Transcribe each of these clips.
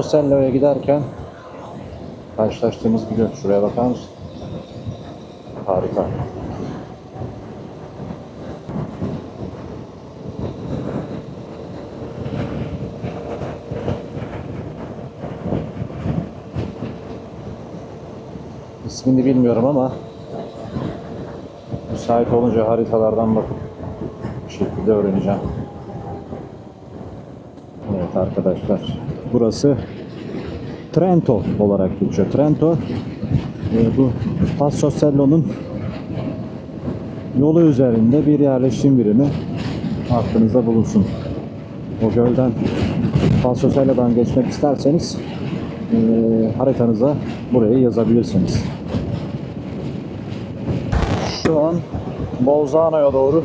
Passosello'ya giderken karşılaştığımız bir gün. Şuraya bakar mısın? Harika. İsmini bilmiyorum ama müsait olunca haritalardan bakıp bir şekilde öğreneceğim. Evet arkadaşlar. Burası Trento olarak geçiyor. Trento e, bu Passosello'nun yolu üzerinde bir yerleşim birimi aklınızda bulunsun. O gölden Passosello'dan geçmek isterseniz e, haritanıza burayı yazabilirsiniz. Şu an Bolzano'ya doğru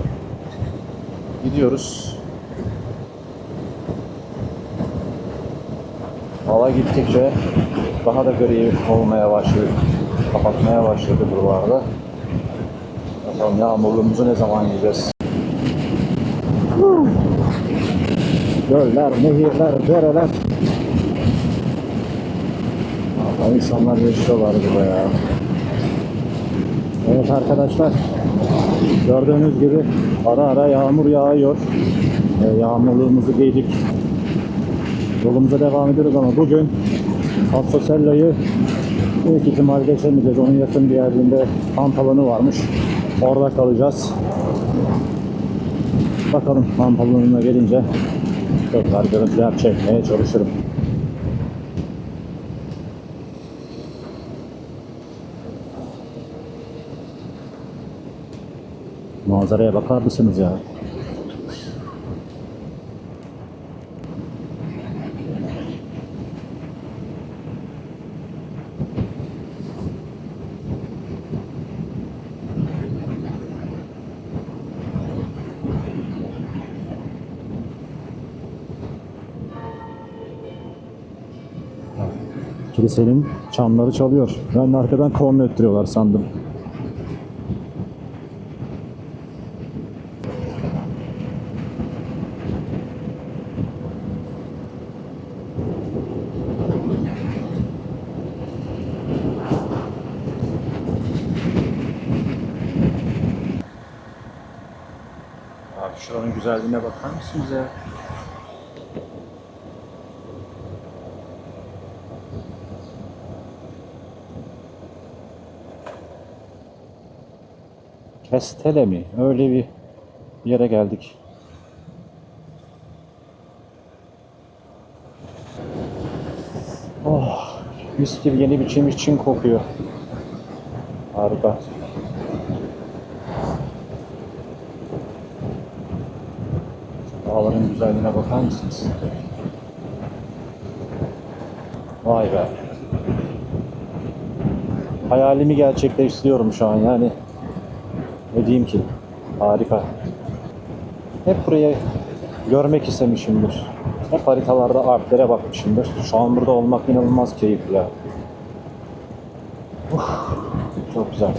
gidiyoruz. Hava gittikçe daha da gri olmaya başladı. Kapatmaya başladı buralarda. Bakalım yağmurluğumuzu ne zaman yiyeceğiz? Göller, nehirler, dereler. Allah insanlar yaşıyorlar burada ya. Evet arkadaşlar. Gördüğünüz gibi ara ara yağmur yağıyor. E, yağmurluğumuzu giydik. Yolumuza devam ediyoruz ama bugün Passosello'yu büyük ihtimal geçemeyeceğiz. Onun yakın bir yerinde kamp varmış. Orada kalacağız. Bakalım kamp alanına gelince tekrar görüntüler çekmeye çalışırım. Manzaraya bakar mısınız ya? Kilisenin çanları çalıyor. Ben de arkadan korna öttürüyorlar sandım. Abi şuranın güzelliğine bakar mısınız ya? Kestele mi? Öyle bir yere geldik. Oh, mis gibi yeni biçilmiş çin kokuyor. Harika. Dağların güzelliğine bakar mısınız? Vay be. Hayalimi gerçekleştiriyorum şu an yani. Diyeyim ki? Harika. Hep burayı görmek istemişimdir. Hep haritalarda Alplere bakmışımdır. Şu an burada olmak inanılmaz keyifli. Uf, çok güzel.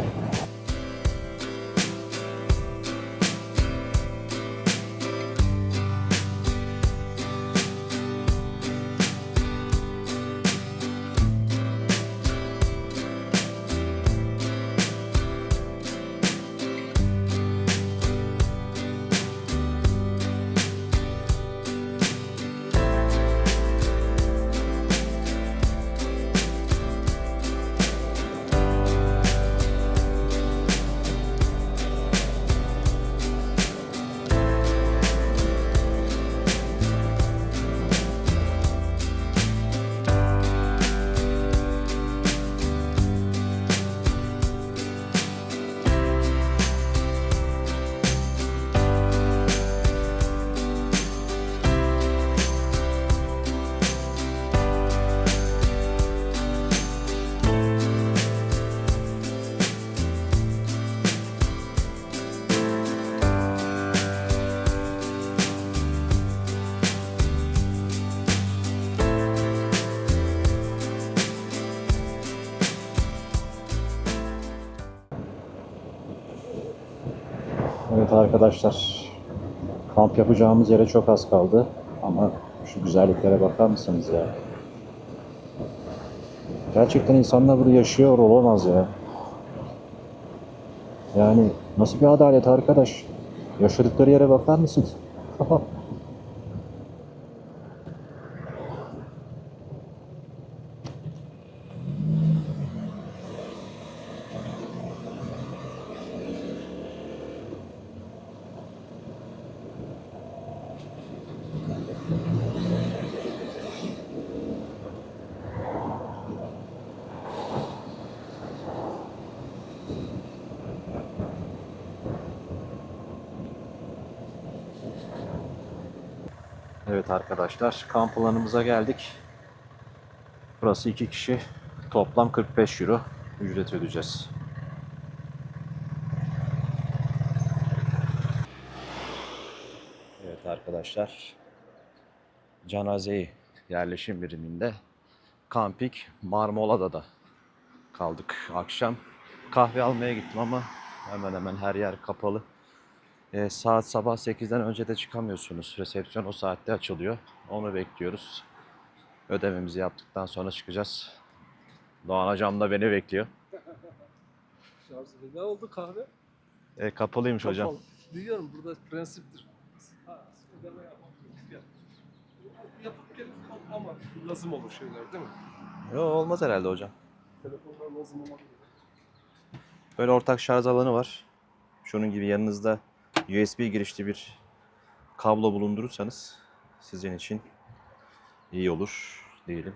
Evet arkadaşlar. Kamp yapacağımız yere çok az kaldı. Ama şu güzelliklere bakar mısınız ya? Gerçekten insanlar burada yaşıyor olamaz ya. Yani nasıl bir adalet arkadaş? Yaşadıkları yere bakar mısın? Evet arkadaşlar kamp alanımıza geldik. Burası iki kişi. Toplam 45 euro ücret ödeyeceğiz. Evet arkadaşlar. Canazeyi yerleşim biriminde Kampik Marmola'da kaldık akşam. Kahve almaya gittim ama hemen hemen her yer kapalı. E, saat sabah 8'den önce de çıkamıyorsunuz. Resepsiyon o saatte açılıyor. Onu bekliyoruz. Ödememizi yaptıktan sonra çıkacağız. Doğan hocam da beni bekliyor. Ne oldu kahve? E, kapalıymış hocam. Kapalı. Biliyorum burada prensiptir. Ha, ödeme yapmak yok. Yapıp gelip ama lazım olur şeyler değil mi? Yo, olmaz herhalde hocam. Telefonlar lazım olabilir. Böyle ortak şarj alanı var. Şunun gibi yanınızda USB girişli bir kablo bulundurursanız sizin için iyi olur diyelim.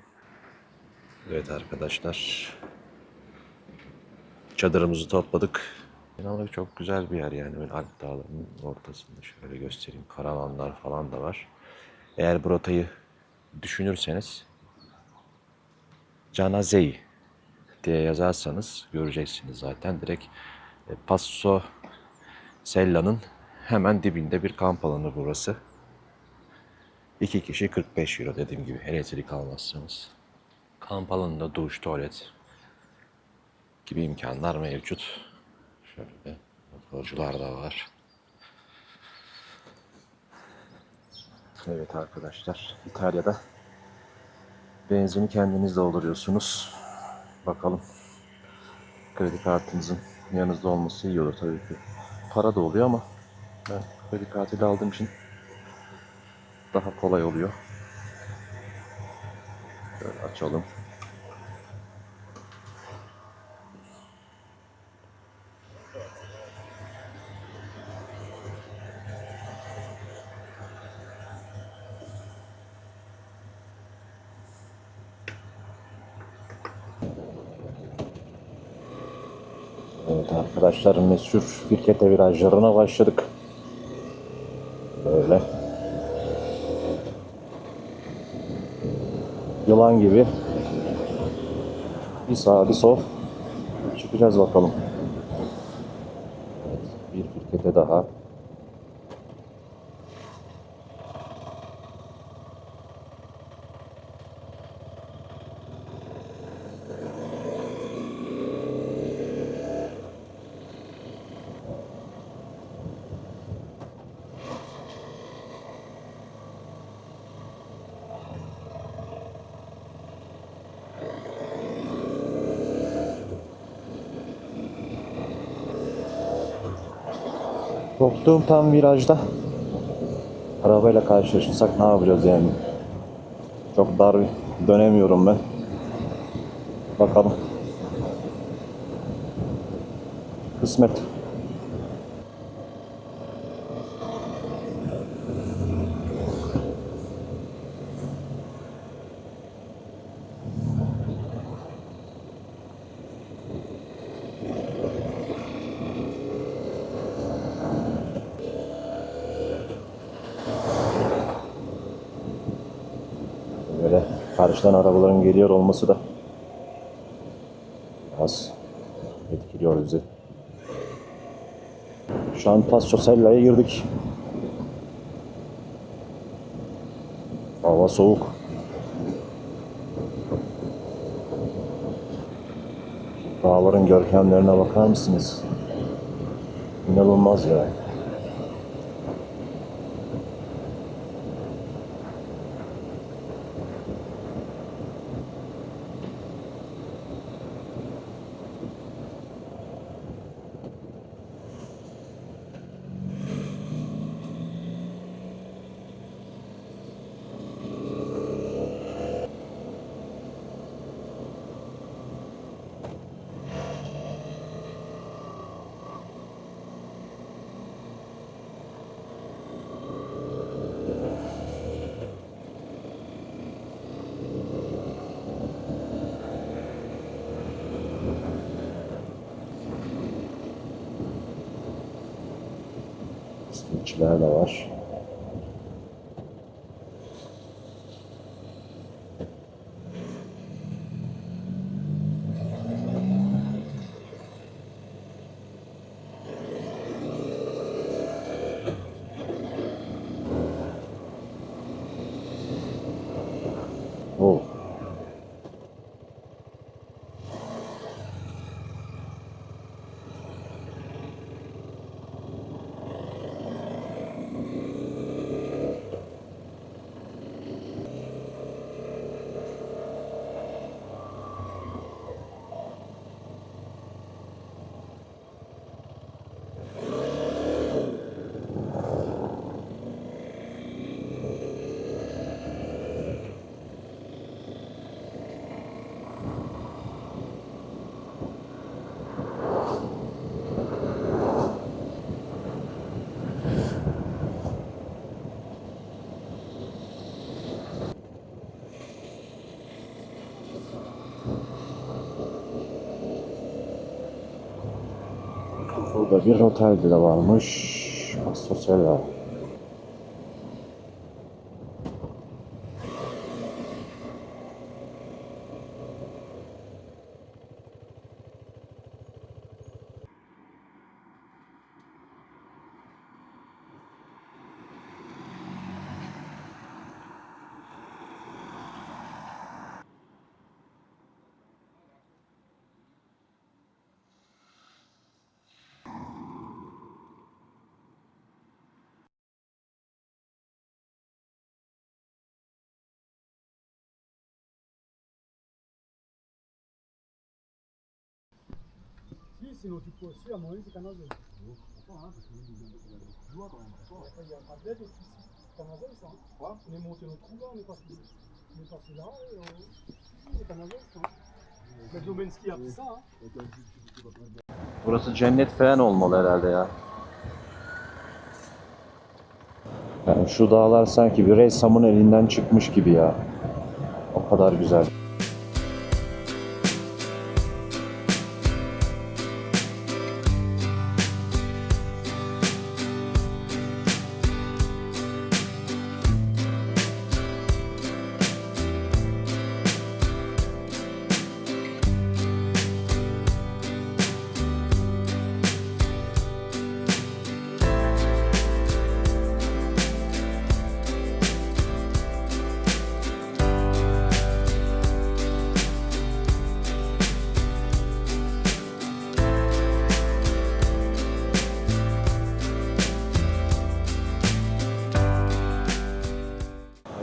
Evet arkadaşlar. Çadırımızı topladık. Genel olarak çok güzel bir yer yani böyle Alp Dağları'nın ortasında şöyle göstereyim. Karavanlar falan da var. Eğer bu rotayı düşünürseniz Canazei diye yazarsanız göreceksiniz zaten. Direkt e, Passo Sella'nın hemen dibinde bir kamp alanı burası. İki kişi 45 euro dediğim gibi elektrik almazsanız. Kamp alanında duş, tuvalet gibi imkanlar mevcut. Şöyle motorcular da var. Evet arkadaşlar İtalya'da benzini kendiniz dolduruyorsunuz. Bakalım kredi kartınızın yanınızda olması iyi olur tabii ki. Para da oluyor ama ben kredi kartıyla aldığım için daha kolay oluyor. Şöyle açalım. Evet arkadaşlar meşhur Firkete virajlarına başladık. Böyle. Yılan gibi. Bir sağ bir sol. Çıkacağız bakalım. Evet, bir Firkete daha. Korktuğum tam virajda. Arabayla karşılaşırsak ne yapacağız yani? Çok dar dönemiyorum ben. Bakalım. Kısmet. Böyle karşıdan arabaların geliyor olması da biraz etkiliyor bizi. Şu an Passo Sella'ya girdik. Hava soğuk. Dağların görkemlerine bakar mısınız? İnanılmaz ya. Simitçiler de var. Oh. Burada bir otel de varmış. Sosyal Domenski a fait ça, hein. Burası cennet falan olmalı herhalde ya. Yani şu dağlar sanki bir ressamın elinden çıkmış gibi ya. O kadar güzel.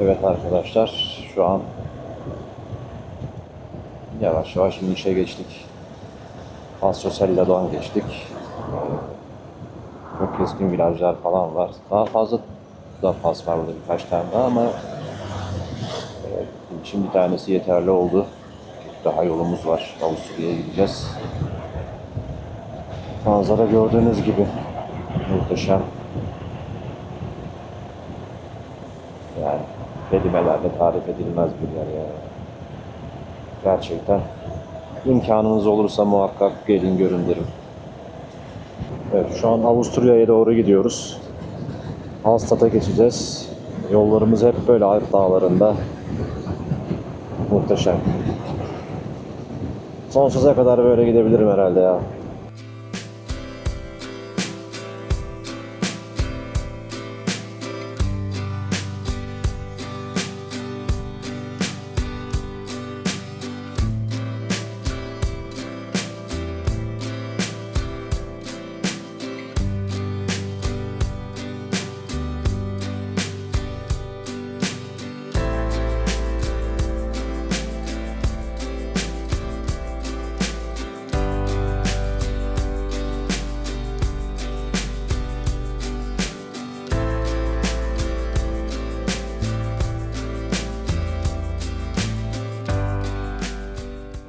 Evet arkadaşlar şu an yavaş yavaş inişe geçtik. Pasoselladan geçtik. Çok keskin virajlar falan var. Daha fazla da pas var burada birkaç tane daha ama evet, için bir tanesi yeterli oldu. Daha yolumuz var. Avusturya'ya gideceğiz. Manzara gördüğünüz gibi muhteşem. Yani kelimelerle tarif edilmez bir yer ya. Gerçekten imkanınız olursa muhakkak gelin görün derim. Evet şu an Avusturya'ya doğru gidiyoruz. Hallstatt'a geçeceğiz. Yollarımız hep böyle Alp dağlarında. Muhteşem. Sonsuza kadar böyle gidebilirim herhalde ya.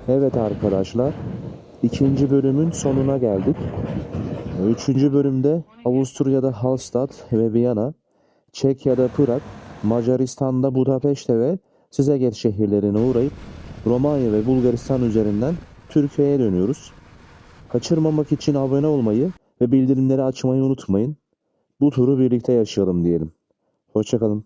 Evet arkadaşlar, ikinci bölümün sonuna geldik. Üçüncü bölümde Avusturya'da Hallstatt ve Viyana, Çekya'da Prag, Macaristan'da Budapeşte ve Szeged şehirlerine uğrayıp Romanya ve Bulgaristan üzerinden Türkiye'ye dönüyoruz. Kaçırmamak için abone olmayı ve bildirimleri açmayı unutmayın. bu turu birlikte yaşayalım diyelim. Hoşçakalın.